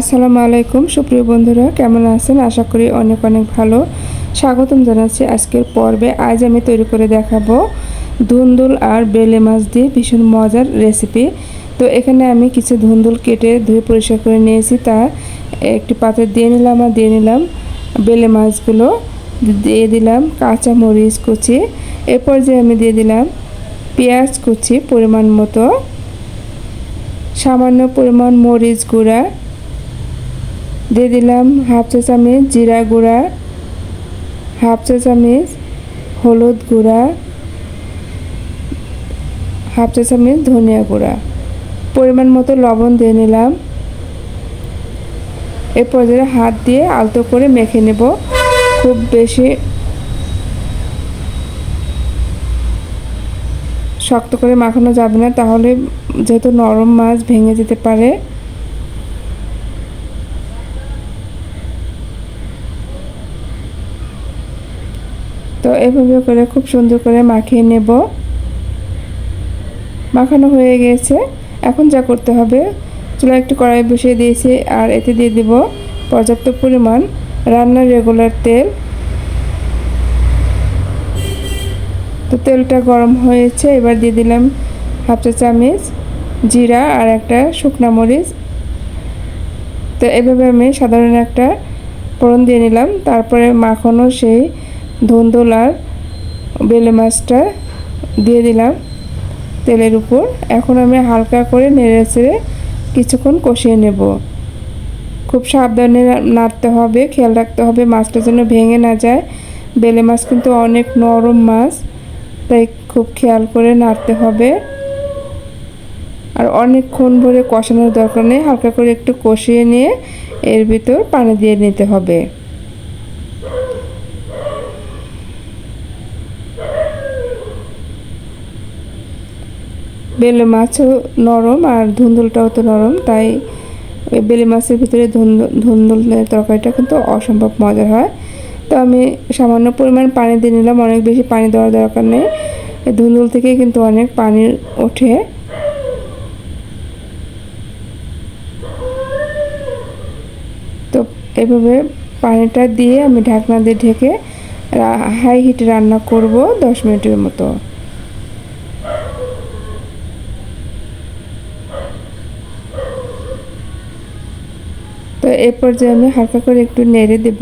আসসালামু আলাইকুম, সুপ্রিয় বন্ধুরা, কেমন আছেন? আশা করি অনেক অনেক ভালো। স্বাগতম জানাচ্ছি আজকের পর্বে। আজ আমি তৈরি করে দেখাবো ধুন্দুল আর বেলে মাছ দিয়ে ভীষণ মজার রেসিপি তো এখানে আমি কিছু ধুন্দুল কেটে ধুয়ে পরিষ্কার করে নিয়েছি। তা একটি পাত্রে দিয়ে নিলাম আর দিয়ে নিলাম বেলে মাছগুলো। দিয়ে দিলাম কাঁচা মরিচ কুচি। এরপর যে আমি দিয়ে দিলাম পেঁয়াজ কুচি পরিমাণ মতো। সামান্য পরিমাণ মরিচ গুঁড়া। দিয়ে দিলাম হাফ চা চামচ জিরা গুঁড়া, হাফ চা চামচ হলুদ গুঁড়া, হাফ চা চামচ ধনিয়া গুঁড়া। পরিমাণ মতো লবণ দিয়ে নিলাম। এর পর্যায়ে হাত দিয়ে আলতো করে মেখে নেব। খুব বেশি শক্ত করে মাখানো যাবে না, তাহলে যেহেতু নরম মাছ ভেঙে যেতে পারে। তো এভাবে করে খুব সুন্দর করে মাখিয়ে নেব। মাখানো হয়ে গেছে। এখন যা করতে হবে চুলা একটু কড়াই বসিয়ে দিয়েছি আর এতে দিয়ে দেব পর্যাপ্ত পরিমাণ রান্নার রেগুলার তেল। তো তেলটা গরম হয়েছে, এবার দিয়ে দিলাম হাফ চা চামচ জিরা আর একটা শুকনা মরিচ। তো এভাবে আমি সাধারণ একটা ফোড়ন দিয়ে নিলাম, তারপরে মাখানো সেই ধুন্দুল আর বেলে মাছটা দিয়ে দিলাম তেলের উপর। এখন আমি হালকা করে নেড়ে চেড়ে কিছুক্ষণ কষিয়ে নেব। খুব সাবধানে নাড়তে হবে, খেয়াল রাখতে হবে মাছটা যেন ভেঙে না যায়। বেলে মাছ কিন্তু অনেক নরম মাছ, তাই খুব খেয়াল করে নাড়তে হবে। আর অনেকক্ষণ ভরে কষানোর দরকার নেই, হালকা করে একটু কষিয়ে নিয়ে এর ভিতর পানি দিয়ে নিতে হবে। বেলে মাছও নরম আর ধুন্দুলটাও তো নরম, তাই বেলে মাছের ভিতরে ধুন্দুলের তরকারিটা কিন্তু অসম্ভব মজার হয়। তো আমি সামান্য পরিমাণ পানি দিয়ে নিলাম, অনেক বেশি পানি দেওয়ার দরকার নেই। ধুন্দুল থেকে কিন্তু অনেক পানি ওঠে। তো এভাবে পানিটা দিয়ে আমি ঢাকনা দিয়ে ঢেকে হাই হিটে রান্না করব দশ মিনিটের মতো। তো এ পর্যায়ে আমি হালকা করে একটু নেড়ে দেব।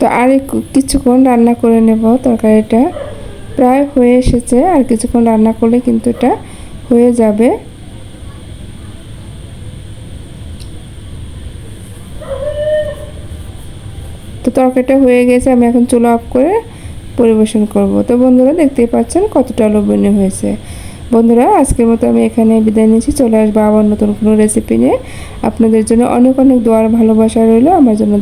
তো আর কিছুক্ষণ রান্না করে নেব তরকারিটা। প্রায় হয়ে এসেছে, আর কিছুক্ষণ রান্না করলে কিন্তু এটা হয়ে যাবে। তো তরকারিটা হয়ে গেছে, আমি এখন চুলা অফ করে পরিবেশন করব। তো বন্ধুরা দেখতেই পাচ্ছেন কতটা লোভনীয় হয়েছে। বন্ধুরা, আজকের মতো আমি এখানে বিদায় নিয়েছি চলে আসব আবার নতুন কোনো রেসিপি নিয়ে। আপনাদের জন্য অনেক অনেক দোয়ার ভালোবাসা রইল, আমার জন্য